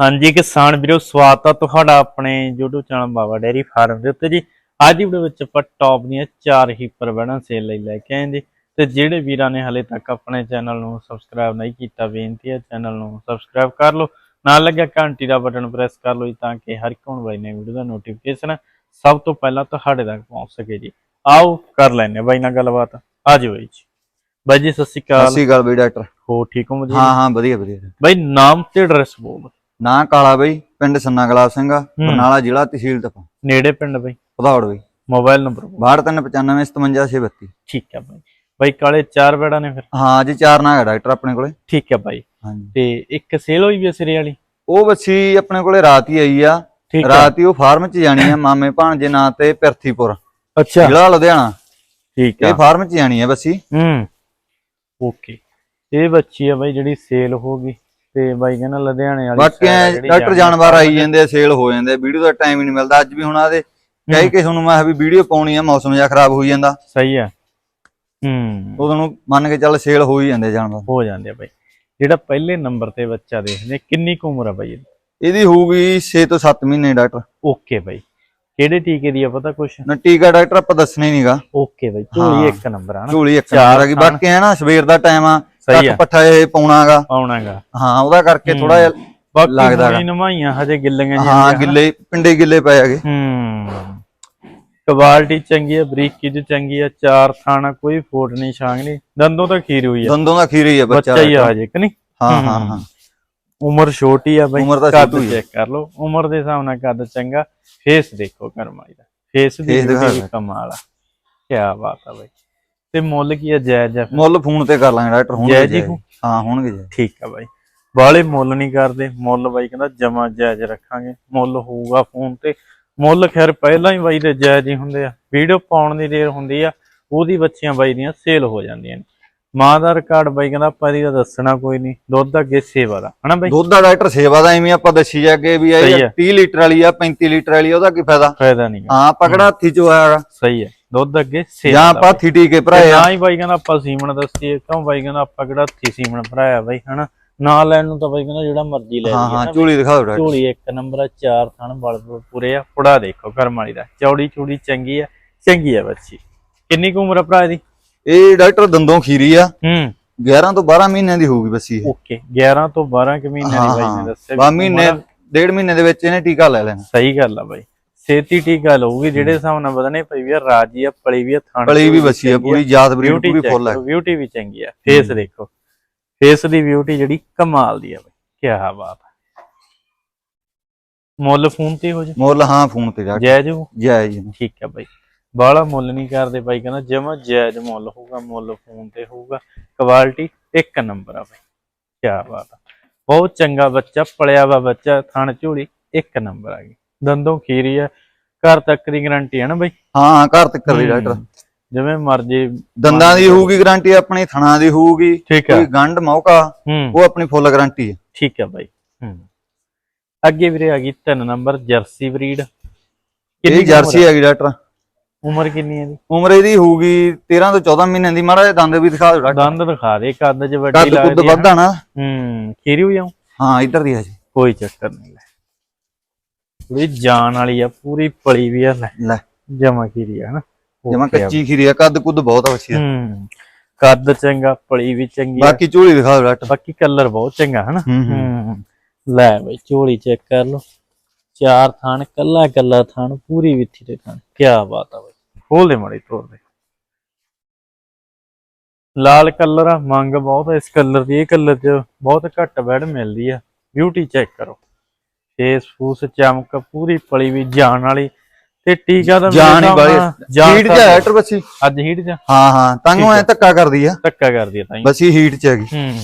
ਹਾਂਜੀ ਕਿਸਾਨ ਵੀਰੋ ਸਵਾਗਤ ਆ ਤੁਹਾਡਾ ਆਪਣੇ YouTube channel Baba dairy farm ਦੇ ਉੱਤੇ ਜੀ। ਅੱਜ ਦੀ ਵੀਡੀਓ ਵਿੱਚ ਆਪਾਂ ਟੌਪ ਦੀਆਂ ਚਾਰ ਹੀਪਰ ਬੈਣਾ ਸੇਲ ਲਈ ਲੈ ਕੇ ਆਏ ਜੀ। ਤੇ ਜਿਹੜੇ ਵੀਰਾਂ ਨੇ ਹਲੇ ਤੱਕ ਆਪਣੇ ਚੈਨਲ ਨੂੰ ਸਬਸਕ੍ਰਾਈਬ ਨਹੀਂ ਕੀਤਾ ਬੇਨਤੀ ਹੈ ਚੈਨਲ ਨੂੰ ਸਬਸਕ੍ਰਾਈਬ ਕਰ ਲਓ। ਨਾਲ ਲੱਗਿਆ ਘੰਟੀ ਦਾ ਬਟਨ ਪ੍ਰੈਸ ਕਰ ਲਓ ਜੀ ਤਾਂ ਕਿ ਹਰ ਇੱਕ ਹੋਣ ਵਾਲੀ ਨਵੀਂ ਵੀਡੀਓ ਦਾ ਨੋਟੀਫਿਕੇਸ਼ਨ ਸਭ ਤੋਂ ਪਹਿਲਾਂ ਤੁਹਾਡੇ ਤੱਕ ਪਹੁੰਚ ਸਕੇ ਜੀ। ਆਓ ਕਰ ਲੈਣੇ ਬਾਈ ਨਾਲ ਗੱਲਬਾਤ। ਆ ਜਾਓ ਜੀ। ਬਾਈ ਜੀ ਸਤਿ ਸ਼੍ਰੀ ਸਤਿ ਅਕਾਲ ਸ਼੍ਰੀ ਅਕਾਲ ਬਈ ਡਾਕਟਰ। ਹੋ ਠੀਕ ਹੋ ਜੀ ਹਾਂ ਹਾਂ ਵਧੀਆ ਵਧੀਆ। ਬਾਈ ਨਾਮ ਤੇ ਐਡਰੈਸ ਬੋਲ। ਨਾਂ ਕਾਲਾ ਬਈ ਪਿੰਡ ਸੰਨਾ ਗਲਾਬ ਸਿੰਘ ਆ ਬਰਨਾਲਾ ਜ਼ਿਲ੍ਹਾ ਤਹਿਸੀਲ ਤਪਾ। ਨੇੜੇ ਪਿੰਡ ਬਾਈ। ਪਧੌੜ ਬਈ। ਮੋਬਾਈਲ ਨੰਬਰ 62995 ਠੀਕ ਹੈ ਬਾਈ। ਬਾਈ ਕਾਲੇ ਚਾਰ ਬੈੜਾ ਨੇ ਫਿਰ। ਹਾਂ ਜੀ ਚਾਰ ਹੈ ਡਾਕਟਰ ਆਪਣੇ ਕੋਲੇ। ਠੀਕ ਹੈ ਬਾਈ। ਤੇ ਇੱਕ ਸੇਲ ਹੋਈ ਵੀ ਆ ਸਿਰੇ ਵਾਲੀ? ਉਹ ਬੱਚੀ ਆਪਣੇ ਕੋਲੇ ਰਾਤ ਹੀ ਆਈ ਆ। ਰਾਤ ਹੀ ਉਹ ਫਾਰਮ 'ਚ ਜਾਣੀ ਆ ਮਾਮੇ ਭਾਣਜੇ ਨਾਂ ਤੇ ਪਿਰਥੀਪੁਰ। ਅੱਛਾ। ਜ਼ਿਲ੍ਹਾ ਲੁਧਿਆਣਾ। ਠੀਕ ਇਹ ਹੈ ਫਾਰਮ 'ਚ ਜਾਣੀ ਆ ਬੱਸੀ। ਹੂੰ। ਓਕੇ। ਇਹ ਬੱਚੀ ਆ ਬਾਈ ਜਿਹੜੀ ਸੇਲ ਹੋ ਗਈ। ਤੇ ਬਾਈ ਕਹਿੰਦਾ ਲੁਧਿਆਣੇ ਵਾਲੀ ਬਾਕੀ side ਆ ਐਂ ਜਿਹੜੀ ਡਾਕਟਰ ਜਾਨਵਰ ਆਈ ਜਾਂਦੇ ਆ ਸੇਲ ਹੋ ਜਾਂਦੇ ਆ ਵੀਡੀਓ ਦਾ ਟਾਈਮ ਹੀ ਨਹੀਂ ਮਿਲਦਾ। ਅੱਜ ਵੀ ਹੁਣ ਆਦੇ ਕਹੀ ਕਿ ਤੁਹਾਨੂੰ ਮੈਂ ਕਿਹਾ ਵੀ ਵੀਡੀਓ ਪਾਉਣੀ ਆ ਮੌਸਮ ਜਿਹਾ ਖਰਾਬ ਹੋਈ ਜਾਂਦਾ। ਸਹੀ ਹੈ ਹੂੰ। ਉਦੋਂ ਨੂੰ ਮੰਨ ਕੇ ਚੱਲ ਸੇਲ ਹੋ ਹੀ ਜਾਂਦੇ ਜਾਨਵਰ। ਹੋ ਜਾਂਦੇ ਆ ਬਾਈ। ਜਿਹੜਾ ਪਹਿਲੇ ਨੰਬਰ ਤੇ ਬੱਚਾ ਦੇਖਦੇ ਕਿੰਨੀ ਕੁ ਉਮਰ ਆ ਬਾਈ ਇਹਦੀ? ਇਹਦੀ ਹੋਊਗੀ 6 ਤੋਂ 7 ਮਹੀਨੇ ਡਾਕਟਰ। ਓਕੇ ਬਾਈ। ਕਿਹੜੇ ਟੀਕੇ ਦੀ ਆ ਪਤਾ ਕੁਛ? ਨਾ ਟੀਕਾ ਡਾਕਟਰ ਆਪਾਂ ਦੱਸਣਾ ਹੀ ਨਹੀਂਗਾ ਓਕੇ ਬਾਈ ਝੋਲੀ ਹਾਂ। ਇੱਕ ਨੰਬਰ ਆ ਨਾ। ਝੋਲੀ ਇੱਕ ਚਾਰ ਆ। ਗਈ। ਬਾਕੀ ਹੈ ਨਾ ਸਵੇਰ ਦਾ ਟਾਈਮ ਆ ਸਹੀ ਆ। ਪੱਠਾ ਇਹ ਪਾਉਣਾਗਾ। ਆਉਣਾਗਾ ਹਾਂ ਉਹਦਾ ਕਰਕੇ ਹੂੰ। ਥੋੜਾ ਜਿਹਾ ਬਾਕੀ ਲੱਗਦਾ। ਹੁਣੀ ਨਵਾਈਆਂ ਹਜੇ ਗਿੱਲੀਆਂ ਹਾਂ ਜਿਹੀਆਂ ਗਿੱਲੇ ਪਿੰਡੇ ਗਿੱਲੇ ਪਏ ਹੈਗੇ। ਹੂੰ। ਕੁਆਲਿਟੀ ਚੰਗੀ ਹੈ ਬਰੀਕੀ ਚ ਚੰਗੀ ਹੈ ਚਾਰ ਥਾਣਾ ਕੋਈ ਫੋਟ ਨਹੀਂ ਛਾਂਗ ਨਹੀਂ। ਦੰਦੋਂ ਤਾਂ ਖੀਰ ਹੋਈ ਹੈ ਦੰਦੋਂ ਦਾ ਖੀਰ ਹੀ ਆ ਬੱਚਾ ਹੀ ਆ ਹਜੇ ਕਿ ਨਹੀਂ? ਹਾਂ ਹਾਂ। ਹਾਂ ਉਮਰ ਛੋਟੀ ਆ ਬਾਈ ਉਮਰ ਤਾਂ ਕੱਦ ਛੋਟੀ ਹੈ। ਚੈੱਕ ਕਰ ਲਓ। ਉਮਰ ਦੇ ਹਿਸਾਬ ਨਾਲ ਕੱਦ ਚੰਗਾ। ਫੇਸ ਦੇਖੋ ਕਰਮਾਈ ਦਾ ਫੇਸ ਦੇ। ਕਮਾਲ ਆ। ਕੀ ਬਾਤ ਆ ਬਾਈ। ਤੇ ਮੁੱਲ ਕੀ ਆ ਜਾਇਜ਼ ਫਿਰ? ਮੁੱਲ ਫੋਨ ਤੇ ਕਰ ਲਾਂਗੇ ਡਾਕਟਰ ਹੁਣ ਜੈ ਜੀ ਹੋ। ਹਾਂ ਹੋਣਗੇ ਜੀ ਠੀਕ ਆ ਬਾਈ। ਬਾਲੇ ਮੁੱਲ ਨਹੀਂ ਕਰਦੇ ਮੁੱਲ ਬਾਈ ਕਹਿੰਦਾ ਜਮਾ ਜਾਇਜ਼ ਰੱਖਾਂਗੇ। ਮੁੱਲ ਹੋਊਗਾ ਫੋਨ ਤੇ। ਮੁੱਲ ਖੈਰ ਪਹਿਲਾਂ ਹੀ ਬਾਈ ਦੇ ਜਾਇਜ਼ ਹੀ ਹੁੰਦੇ ਆ। ਵੀਡੀਓ ਪਾਉਣ ਦੀ ਦੇਰ ਹੁੰਦੀ ਆ ਉਹਦੀ ਬੱਚੀਆਂ ਬਾਈ ਦੀਆਂ ਸੇਲ ਹੋ ਜਾਂਦੀਆਂ ਨੇ। ਮਾਂ ਦਾ ਰਿਕਾਰਡ ਬਾਈ ਕਹਿੰਦਾ ਆਪਾਂ ਇਹਦਾ ਦੱਸਣਾ ਕੋਈ ਨਹੀਂ ਦੁੱਧ ਅੱਗੇ ਸੇਵਾ ਦਾ ਹਨਾ ਬਾਈ? ਦੁੱਧ ਦਾ ਡਾਕਟਰ ਸੇਵਾ ਦਾ ਐਵੇਂ ਆਪਾਂ ਦੱਸੀ ਜਾਗੇ ਵੀ ਇਹ ਹੈ। 30 ਲੀਟਰ ਵਾਲੀ ਆ 35 ਲੀਟਰ ਵਾਲੀ ਉਹਦਾ ਕੀ ਫਾਇਦਾ? ਫਾਇਦਾ ਨਹੀਂ ਹਾਂ ਪਕੜਾ ਹੱਥੀ ਚ ਆਇਆ ਸਹੀ ਹੈ ਦੁੱਧ ਅੱਗੇ ਸੇਵਾ ਜਾਂ ਦਾ ਆਪਾਂ ਹੱਥੀ ਟੀਕੇ ਭਰਾਏ ਆ। ਨਾ ਹੀ ਬਾਈ ਕਹਿੰਦਾ ਆਪਾਂ ਸੀਮਣ ਦੱਸੀਏ ਕਿਉਂ ਬਾਈ ਕਹਿੰਦਾ ਆਪਾਂ ਕਿਹੜਾ ਹੱਥੀ ਸੀਮਣ ਭਰਾਇਆ ਬਾਈ ਹਨਾ? ਨਾ ਲੈਣ ਨੂੰ ਤਾਂ ਬਾਈ ਕਹਿੰਦਾ ਜਿਹੜਾ ਮਰਜ਼ੀ ਲੈ ਹਾਂ ਲਈਏ ਹਾਂ ਨਾ ਝੋਲੀ ਦਿਖਾਓ ਡਾਕਟਰ। ਝੋਲੀ ਇੱਕ ਨੰਬਰ ਆ ਚਾਰ ਥਣ ਬਲ ਪੂਰੇ ਆ ਪੁੜਾ ਦੇਖੋ ਕਰਮ ਵਾਲੀ ਦਾ। ਚੌੜੀ ਚੂੜੀ ਚੰਗੀ ਆ ਚੰਗੀ ਆ ਬੱਚੀ। ਕਿੰਨੀ ਕੁ ਉਮਰ ਆ ਭਰਾ ਦੀ ਇਹ ਡਾਕਟਰ ਦੰਦੋਂ ਖੀਰੀ ਆ। ਹੂੰ। 11 ਤੋਂ 12 ਮਹੀਨਿਆਂ ਦੀ ਹੋਊਗੀ ਬੱਸੀ ਇਹ। ਓਕੇ 11 ਤੋਂ 12 ਕਿ ਮਹੀਨੇ ਦੀ ਬਾਈ ਨੇ ਦੱਸਿਆ ਵੀ ਮਹੀਨੇ ਉਮਰ ਆ। ਡੇਢ ਮਹੀਨੇ ਦੇ ਵਿੱਚ ਇਹਨੇ ਟੀਕਾ ਲੈ ਲੈਣਾ। ਸਹੀ ਗੱਲ ਆ ਬਾਈ। ਛੇਤੀ ਟੀਕਾ ਲਊਗੀ ਜਿਹੜੇ ਹਿਸਾਬ ਨਾਲ ਵਧਣੇ ਪਈ ਵੀ ਆ ਰਾਜੀ ਆ ਪਲੀ ਵੀ ਆ ਥਣ ਪਲੀ ਵੀ ਬੱਸੀ ਆ ਪੂਰੀ ਜਾਤ ਬਰੀਡ ਬਿਊਟੀ ਪੂਰੀ ਫੁੱਲ ਹੈ ਬਿਊਟੀ ਵੀ ਚੰਗੀ ਆ। ਫੇਸ ਦੇਖੋ। ਫੇਸ ਦੀ ਬਿਊਟੀ ਜਿਹੜੀ ਕਮਾਲ ਦੀ ਆ ਬਾਈ। ਕੀ ਬਾਤ ਆ। ਮੁੱਲ ਫੋਨ ਤੇ ਹੋ ਜਾ। ਮੁੱਲ ਹਾਂ ਫੋਨ ਤੇ ਜਾ ਜਾਇਜ਼ ਹੋ ਜਾਇਜ਼ ਜੀ ਠੀਕ ਹੈ ਬਾਈ। ਬਾਹਲਾ ਮੁੱਲ ਨਹੀਂ ਕਰਦੇ ਬਾਈ ਕਹਿੰਦਾ ਜਮਾ ਜਾਇਜ਼ ਮੁੱਲ ਹੋਊਗਾ ਮੁੱਲ ਫੋਨ ਤੇ ਹੋਊਗਾ। ਕੁਆਲਿਟੀ ਇੱਕ ਨੰਬਰ ਆ ਬਾਈ ਕੀ ਬਾਤ ਆ। ਬਹੁਤ ਚੰਗਾ ਬੱਚਾ ਪਲਿਆ ਵਾ ਬੱਚਾ ਥਣ ਝੋਲੀ ਇੱਕ ਨੰਬਰ ਆ ਗਈ। ਦੰਦੋਂ ਖੀਰੀ ਆ ਘਰ ਤੱਕ ਦੀ ਗਾਰੰਟੀ ਹੈ ਨਾ ਬਾਈ? ਹਾਂ ਘਰ ਤੱਕ ਲਈ ਡਾਕਟਰ ਜਿਵੇਂ ਮਰਜ਼ੀ ਦੰਦਾਂ ਦੀ ਹੋਊਗੀ ਗਾਰੰਟੀ ਆਪਣੀ ਥਣਾ ਦੀ ਹੋਊਗੀ ਠੀਕ ਆ। ਕੋਈ ਗੰਢ ਮੌਕਾ ਉਹ ਆਪਣੀ ਫੁੱਲ ਗਾਰੰਟੀ ਹੈ ਠੀਕ ਹੈ ਬਾਈ ਅੱਗੇ ਵੀਰੇ ਆ ਗਈ ਤਿੰਨ ਨੰਬਰ ਜਰਸੀ ਬਰੀਡ ਇਹ ਜਰਸੀ ਹੈਗੀ ਡਾਕਟਰ ਉਮਰ ਕਿੰਨੀ ਹੈ ਦੀ ਉਮਰ ਇਹਦੀ ਹੋਊਗੀ 13 ਤੋਂ 14 ਮਹੀਨਿਆਂ ਦੀ। ਮਾੜਾ ਜਿਹਾ ਦੰਦ ਵੀ ਦਿਖਾ ਡਾਕਟਰ। ਦੰਦ ਦਿਖਾ ਦੇ ਕੱਦ 'ਚ ਵੱਡੀ ਕੱਦ ਕੁੱਦ ਲੱਗਦੀ ਹੈ ਵੱਧਾ ਨਾ। ਹੂੰ ਖੀਰੀ ਹੋਈ ਆਉਂ ਹਾਂ ਇੱਧਰ ਦੀ ਹੈ ਜੀ। ਕੋਈ ਚੱਕਰ ਨਹੀਂ ਲੈ। ਪੂਰੀ ਜਾਨ ਵਾਲੀ ਆ ਪੂਰੀ ਪਲੀ ਵੀ ਆ ਲੈ। ਲੈ। ਜਮਾ ਖੀਰੀ ਆ ਹਨਾ? ਜਮਾ Okay ਆ। ਕੱਚੀ ਖੀਰੀ ਆ ਕੱਦ ਕੁੱਦ ਬਹੁਤ ਆ ਬੱਚੀ ਦਾ। ਹੂੰ ਕੱਦ ਚੰਗਾ ਪਲੀ ਵੀ ਚੰਗੀ ਆ। ਬਾਕੀ ਝੋਲੀ ਦਿਖਾ ਡਾਕਟਰ। ਬਾਕੀ ਕਲਰ ਬਹੁਤ ਚੰਗਾ ਹਨਾ? ਹੂੰ ਹੂੰ। ਹੂੰ ਲੈ ਬਈ ਝੋਲੀ ਚੈੱਕ ਕਰ ਲਓ। ਚਾਰ ਥਾਨ ਕੱਲਾ ਕੱਲਾ ਥਾਨ ਪੂਰੀ ਵਿੱਥੀ ਦੇ ਥਾਨ। ਕੀ ਬਾਤ ਆ ਬਈ। ਖੋਲ ਦੇ ਮੜੀ ਤੋੜ ਦੇ ਲਾਲ ਕਲਰ ਆ ਮੰਗ ਬਹੁਤ ਇਸ ਕਲਰ ਦੀ ਇਹ ਕਲਰ 'ਚ ਬਹੁਤ ਘੱਟ ਬੈਡ ਮਿਲਦੀ ਆ। ਬਿਊਟੀ ਚੈੱਕ ਕਰੋ। ਫੇਸ ਫੂਸ ਚਮਕ ਪੂਰੀ ਪਲੀ ਵੀ ਜਾਨ ਵਾਲੀ। ਤੇ ਟੀਕਾ ਮੇਰੇ ਜਾਨ ਹੀ ਜਾਨ ਹੀਟ ਤਾਂ ਚ ਹੈ ਡਾਕਟਰ ਬੱਚੀ ਅੱਜ ਹੀਟ 'ਚ ਹਾਂ ਹਾਂ ਤੰਗੋਂ ਐ ਧੱਕਾ ਕਰਦੀ ਆ। ਧੱਕਾ ਕਰਦੀ ਆ ਤਾਂ ਬੱਚੀ ਹੀਟ ਚ ਹੈਗੀ। ਹੂੰ।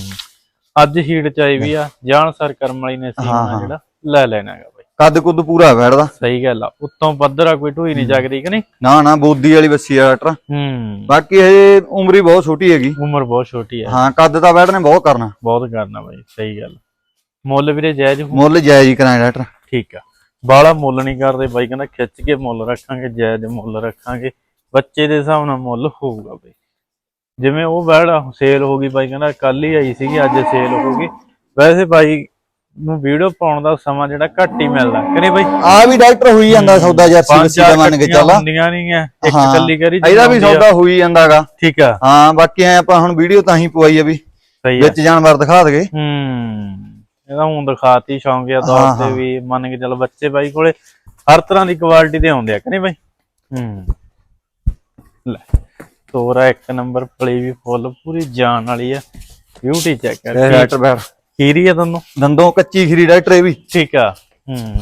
ਅੱਜ ਹੀਟ ਚ ਆਈ ਵੀ ਆ ਜਾਣ ਸਰ ਕਰਮ ਵਾਲੀ ਨੇ ਸੀਮਾ। ਜਿਹੜਾ। ਲੈ ਲੈਣਾ ਹੈਗਾ। ਬਾਈ ਕੱਦ ਕੁੱਦ ਪੂਰਾ ਬੈਠਦਾ ਸਹੀ ਗੱਲ ਆ ਉੱਤੋਂ ਪੱਧਰ ਆ ਕੋਈ ਢੂਈ ਨਹੀਂ ਜਗਦੀ ਕਿ ਨਹੀਂ? ਨਾ ਨਾ ਬੋਦੀ ਵਾਲੀ ਬੱਸੀ ਆ ਡਾਕਟਰ ਹੂੰ। ਬਾਕੀ ਇਹ ਉਮਰ ਹੀ ਬਹੁਤ ਛੋਟੀ ਹੈਗੀ। ਉਮਰ ਬਹੁਤ ਛੋਟੀ ਆ। ਹਾਂ ਕੱਦ ਤਾਂ ਬੈਠ ਨੇ ਬਹੁਤ ਕਰਨਾ। ਬਹੁਤ ਕਰਨਾ ਬਾਈ ਸਹੀ ਗੱਲ। ਮੁੱਲ ਵੀਰੇ ਜਾਇਜ਼। ਮੁੱਲ ਜਾਇਜ਼ ਹੀ ਕਰਾਂ ਡਾਕਟਰ ਠੀਕ ਆ। ਬਾਲਾ ਮੁੱਲ ਨਹੀਂ ਕਰਦੇ ਬਾਈ ਕਹਿੰਦਾ ਖਿੱਚ ਕੇ ਮੁੱਲ ਰੱਖਾਂਗੇ ਜਾਇਜ਼ ਮੁੱਲ ਰੱਖਾਂਗੇ। ਬੱਚੇ ਦੇ ਹਿਸਾਬ ਨਾਲ ਮੁੱਲ ਹੋਊਗਾ ਬਾਈ। ਜਿਵੇਂ ਉਹ ਬੈੜ ਸੇਲ ਹੋ ਗਈ ਬਾਈ ਕਹਿੰਦਾ ਕੱਲ ਹੀ ਆਈ ਸੀਗੀ ਅੱਜ ਸੇਲ ਹੋ ਗਈ। ਵੈਸੇ ਬਾਈ ਨੂੰ ਵੀਡੀਓ ਪਾਉਣ ਦਾ ਸਮਾਂ ਜਿਹੜਾ ਘੱਟ ਹੀ ਮਿਲਦਾ। ਕਰੇ ਬਾਈ? ਆ ਵੀ ਡਾਕਟਰ ਹੋਈ ਜਾਂਦਾ ਸੌਦਾ ਜਰਸੀ ਪੰਜ ਬੱਸੀ ਦਾ ਮੰਨ ਕੇ ਚੱਲ। ਹੁੰਦੀਆਂ ਨਹੀਂ ਆ ਇੱਕ। ਕੱਲੀ ਕਰੀ ਇਹਦਾ ਵੀ। ਸੌਦਾ ਹੋਈ ਜਾਂਦਾਗਾ। ਠੀਕ ਆ। ਹਾਂ ਬਾਕੀ ਐ ਆਪਾਂ ਹੁਣ ਵੀਡੀਓ ਤਾਂ ਹੀ ਪਵਾਈ ਆ ਵੀ। ਵਿੱਚ ਜਾਨਵਰ ਦਿਖਾ ਦਗੇ। ਹੂੰ। ਇਹਦਾ ਹੁਣ ਦਿਖਾਤੀ ਸ਼ੌਂਕੀਆ ਤੌਰ ਤੇ। ਵੀ ਮੰਨ ਕੇ ਚੱਲ ਬੱਚੇ ਬਾਈ ਕੋਲੇ ਹਰ ਤਰ੍ਹਾਂ ਦੀ ਕੁਆਲਿਟੀ ਦੇ ਆਉਂਦੇ ਆ ਕਿ ਨਹੀਂ ਬਾਈ? ਹੂੰ। ਲੈ ਤੋਰਾ ਇੱਕ ਨੰਬਰ ਪਲੀ ਵੀ ਫੁੱਲ ਪੂਰੀ ਜਾਨ ਵਾਲੀ ਆ। ਬਿਊਟੀ ਚੈੱਕ ਕਰ ਡਾਕਟਰ ਬੈਠ ਖੀਰੀ ਆ ਤੁਹਾਨੂੰ? ਦੰਦੋਂ ਕੱਚੀ ਖੀਰੀ ਡਾਕਟਰ ਇਹ ਵੀ। ਠੀਕ ਆ। ਹੂੰ।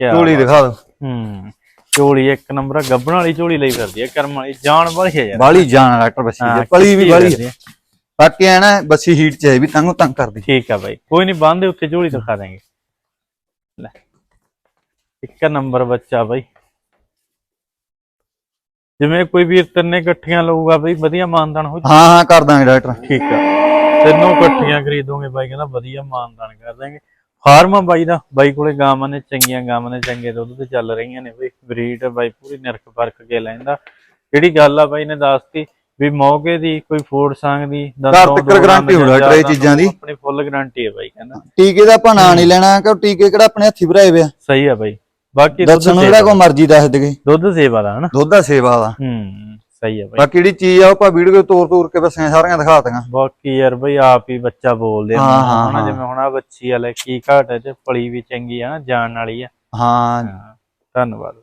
ਕਿਆ ਝੋਲੀ ਦਿਖਾ ਦੋ ਹੂੰ। ਝੋਲੀ ਇੱਕ ਨੰਬਰ ਆ, ਗੱਭਣ ਵਾਲੀ ਝੋਲੀ ਲਈ ਫਿਰਦੀ ਆ ਕਰਮ ਵਾਲੀ। ਜਾਨ ਵਾਲੀ ਹੈ ਯਾਰ। ਬਾਲੀ ਜਾਨ ਡਾਕਟਰ ਬੱਸੀ ਦੀ। ਪਲੀ ਵੀ ਬਾਲੀ। ਬਾਕੀ ਐ ਨਾ ਬੱਸੀ ਹੀਟ ਚ ਹੈ ਵੀ ਤੰਗੋ ਤੰਗ ਕਰਦੀ। ਠੀਕ ਆ ਬਾਈ। ਕੋਈ ਨਹੀਂ ਬੰਦੇ ਉੱਤੇ ਝੋਲੀ ਦਿਖਾ ਦਾਂਗੇ। ਲੈ। ਇੱਕ ਨੰਬਰ ਬੱਚਾ ਬਾਈ। ਜਿਵੇਂ ਕੋਈ ਵੀਰ ਤਿੰਨੇ ਇਕੱਠੀਆਂ ਲਊਗਾ ਬਈ ਵਧੀਆ ਮਾਨਦਾਨ ਹੋ। ਹਾਂ ਹਾਂ ਕਰ ਦਾਂਗੇ ਡਾਕਟਰ। ਠੀਕ ਆ। ਤਿੰਨੋਂ ਇਕੱਠੀਆਂ ਖਰੀਦੋਗੇ ਬਾਈ ਕਹਿੰਦਾ ਵਧੀਆ ਮਾਨਦਾਨ ਕਰ ਦਾਂਗੇ ਫਾਰਮ ਆ ਬਾਈ ਦਾ ਬਾਈ ਕੋਲੇ ਗਾਵਾਂ ਨੇ ਚੰਗੀਆਂ ਗਾਵਾਂ ਨੇ ਚੰਗੇ ਦੁੱਧ ਤੇ ਚੱਲ ਰਹੀਆਂ ਨੇ ਬਈ। ਬਰੀਡ ਬਾਈ ਪੂਰੀ ਨਿਰਖ ਪਰਖ ਕੇ ਲੈਂਦਾ। ਜਿਹੜੀ ਗੱਲ ਆ ਬਾਈ ਨੇ ਦੱਸਤੀ ਵੀ ਮੌਕੇ ਦੀ ਕੋਈ ਫੂਡ ਸੰਗ ਦੀ ਦੰਦੋਂ ਤੱਕ ਦੌੜਾਂ guarantee ਹੋ ਜਾਂ ਡਾਕਟਰ ਇਹ ਦੰਦੋਂ ਚੀਜ਼ਾਂ ਦੀ। ਆਪਣੀ ਫੁੱਲ ਗਾਰੰਟੀ ਹੈ ਬਾਈ ਕਹਿੰਦਾ। ਟੀਕੇ ਦਾ ਆਪਾਂ ਨਾਂ ਨਹੀਂ ਲੈਣਾ ਕਿ ਟੀਕੇ ਕਿਹੜਾ ਆਪਣੇ ਹੱਥੀ ਭਰਾਏ ਵੇ ਸਹੀ ਆ ਬਾਈ। ਬਾਕੀ ਦੁੱਧ ਦੱਸਣ ਨੂੰ ਸੇਵਾ ਜਿਹੜਾ ਕੋ ਮਰਜ਼ੀ ਦੱਸ ਦੇਗੇ ਦੁੱਧ ਸੇਵਾ ਦਾ ਹਨਾ? ਦੁੱਧ ਦਾ ਸੇਵਾ ਦਾ। ਹੂੰ। ਸਹੀ ਆ ਬਾਈ। ਬਾਕੀ ਜਿਹੜੀ ਚੀਜ਼ ਆ ਉਹ ਆਪਾਂ ਵੀਡੀਓ ਤੋਰ ਤੋਰ ਕੇ ਬੱਸਾਂ ਸਾਰੀਆਂ ਦਿਖਾ ਦਾਂਗਾ ਬਾਕੀ ਯਾਰ ਬਈ ਆਪ ਹੀ ਬੱਚਾ ਬੋਲਦੇ ਆ। ਹਾਂ, ਹਾਂ, ਹਨਾ ਹਾਂ। ਜਿਵੇਂ ਹੁਣ ਆ ਬੱਚੀ ਵਾਲੇ ਕੀ ਘਾਟ ਹੈ ਤੇ ਪਲੀ ਵੀ ਚੰਗੀ ਆ ਨਾ ਜਾਣ ਵਾਲੀ ਆ। ਹਾਂ। ਹਾਂ, ਧੰਨਵਾਦ।